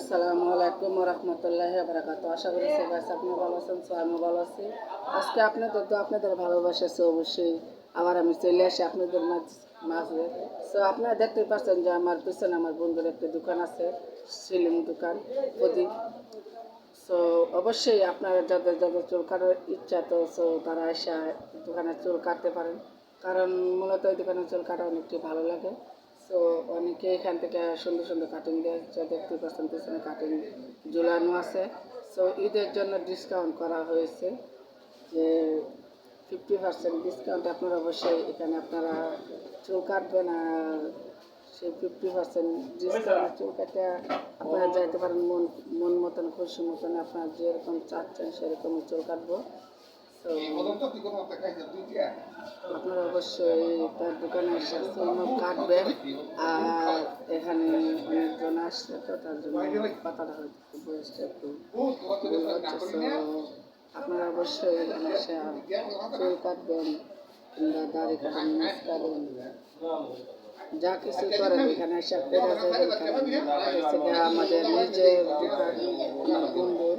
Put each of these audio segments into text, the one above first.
আসসালামু আলাইকুম রহমতুল্লাহ বারাকাতু আশা করি সবাই আপনি ভালো আছেন সো আমি ভালো আছি। আজকে আপনাদের তো আপনাদের ভালোবাসা আছে অবশ্যই। আবার আমি চলে আসি আপনাদের মাঝে সো আপনারা দেখতে পাচ্ছেন যে আমার পিছনে আমার বন্ধুর একটা দোকান আছে, সিলিং দোকান, প্রদীপ। সো অবশ্যই আপনারা যাদের যাদের চুল কাটার ইচ্ছা তো সো তারা এসে দোকানে চুল কাটতে পারেন। কারণ মূলত এই দোকানে চুল কাটা অনেকটি ভালো লাগে। সো অনেকে এখান থেকে সুন্দর সুন্দর কাটিং দিয়েছে দেখতে পাচ্ছেন পিছনে কাটিং ঝুলানো আছে। সো ঈদের জন্য ডিসকাউন্ট করা হয়েছে যে ফিফটি পার্সেন্ট ডিসকাউন্ট আপনারা অবশ্যই এখানে আপনারা চুল কাটবেন আর সেই ফিফটি পার্সেন্ট ডিসকাউন্ট চুল কাটে আপনারা যাইতে পারেন মন মন মতন খুশি মতন আপনারা যেরকম চাচ্ছেন সেরকম চুল কাটবো। তো অবশ্যই তার দোকানে চুল কাটবেন আর এখানে অনেকজন আসছে তো তার জন্য পাতাটা হয়তো একটু আপনারা অবশ্যই এখানে এসে চুল কাটবেন কিংবা দাড়ি কাটবেন নাচ কাটবেন। যা কিছু করেন এখানে এসে আমাদের নিজের বন্ধুর।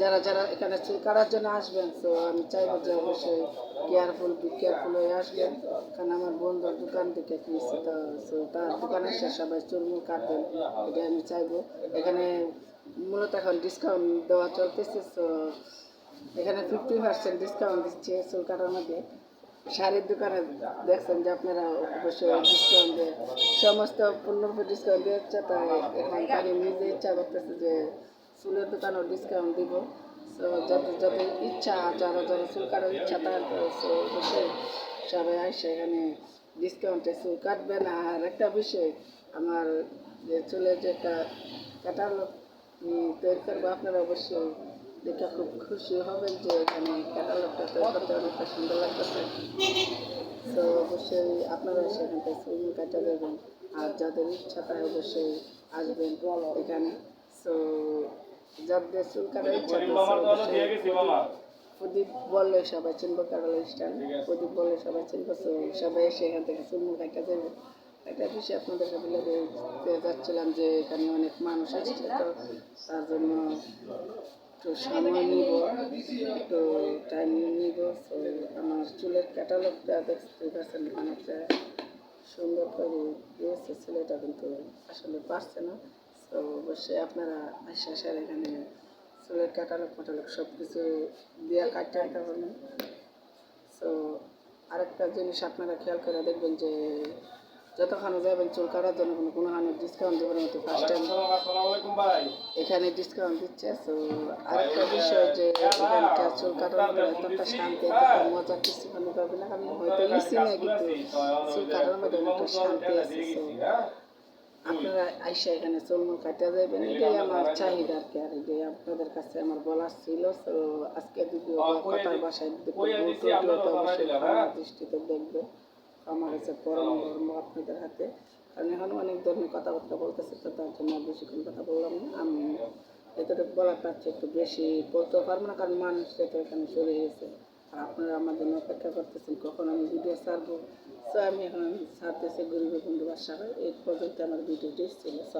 যারা যারা এখানে চুল কাটার জন্য আসবেন, তো আমি চাইব যে অবশ্যই কেয়ারফুল বি কেয়ারফুল হয়ে আসবেন। কারণ আমার বন্ধুর দোকান থেকে কিনছে, তো তার দোকানে এসে সবাই চুল মুল কাটবেন এটা আমি চাইব। এখানে মূলত এখন ডিসকাউন্ট দেওয়া চলতেছে, তো এখানে ফিফটি পার্সেন্ট ডিসকাউন্ট দিচ্ছে চুল কাটার মধ্যে। শাড়ির দোকানে দেখছেন যে আপনারা অবশ্যই ডিসকাউন্ট দেয়, সমস্ত উপর ডিসকাউন্ট দিচ্ছে, তাই এখানে আমি নিজে ইচ্ছা করতেছে যে চুলের দোকানেও ডিসকাউন্ট দিব। সো যত যত ইচ্ছা, যারা যারা চুল কাটার ইচ্ছা, তার সবাই আসে এখানে ডিসকাউন্টে চুল কাটবেন আর একটা বিষয়, আমার যে চুলের যে কাটালো তৈরি করব, আপনারা অবশ্যই দেখে খুব খুশি হবেন যে এখানে ক্যাটালগটা তৈরি করতে অনেকটা সুন্দর লাগতেছে। তো অবশ্যই আপনারা সেখান থেকে চুল কাটা দেবেন আর যাদের ইচ্ছা তাই অবশ্যই আসবেন এখানে। সো যাদের চুল কাটার ইচ্ছা প্রদীপ বললে সবাই চিনবো কাটাল স্টাইল প্রদীপ বললে সবাই চিনবো সবাই এসে এখান থেকে চুল কাটা দেবে। একটা বিষয় আপনাদেরকে বলে দিতে যাচ্ছিলাম যে এখানে অনেক মানুষ আসছে তো তার জন্য একটু সময় নিব একটু টাইম নিব। আমার চুলের ক্যাটালগটা দেখতে পাচ্ছেন অনেকটা সুন্দর করে দিয়েছে ছেলেটা কিন্তু আসলে পারছে না। তো অবশ্যই আপনারা আসে আসার এখানে। চুলের ক্যাটালগ ফ্যাটালগ সব কিছু দিয়ে কাটতে পারবেন সো আরেকটা জিনিস আপনারা খেয়াল করে দেখবেন যে যতক্ষণ যাবেন চুল কাটার জন্য কোনো কোনো হানে ডিসকাউন্ট দেবেন হয়তো ফার্স্ট টাইম এখানে ডিসকাউন্ট দিচ্ছে। তো আরেকটা বিষয় যে এখানকার চুল কাটার মধ্যে এতটা শান্তি এতটা মজা কিছু পাবে না আমি হয়তো নিচ্ছি না কিন্তু চুল কাটার মধ্যে অনেকটা শান্তি আছে। তো আপনারা আইসা এখানে চুল কাটা যাবেন এটাই আমার চাহিদা আর কি আর এটাই আপনাদের কাছে আমার বলার ছিল তো আজকে ভিডিও কথার বাসায় হয়? দৃষ্টিতে দেখবে। আমার হচ্ছে পরম ধর্ম আপনাদের হাতে। কারণ এখন অনেক ধরনের কথাবার্তা বলতেছে তো তার জন্য বেশিক্ষণ কথা বললাম না। আমি এতটুকু বলার তার একটু বেশি বলতেও পারব না কারণ মানুষ তো এখানে চলে গেছে। আপনারা আমার জন্য অপেক্ষা করতেছেন, কখন আমি ভিডিও ছাড়বো? তো আমি এখন ছাড়তেছি গরিবের বন্ধু বাসা এই পর্যন্ত আমার ভিডিওটি ছিল। সো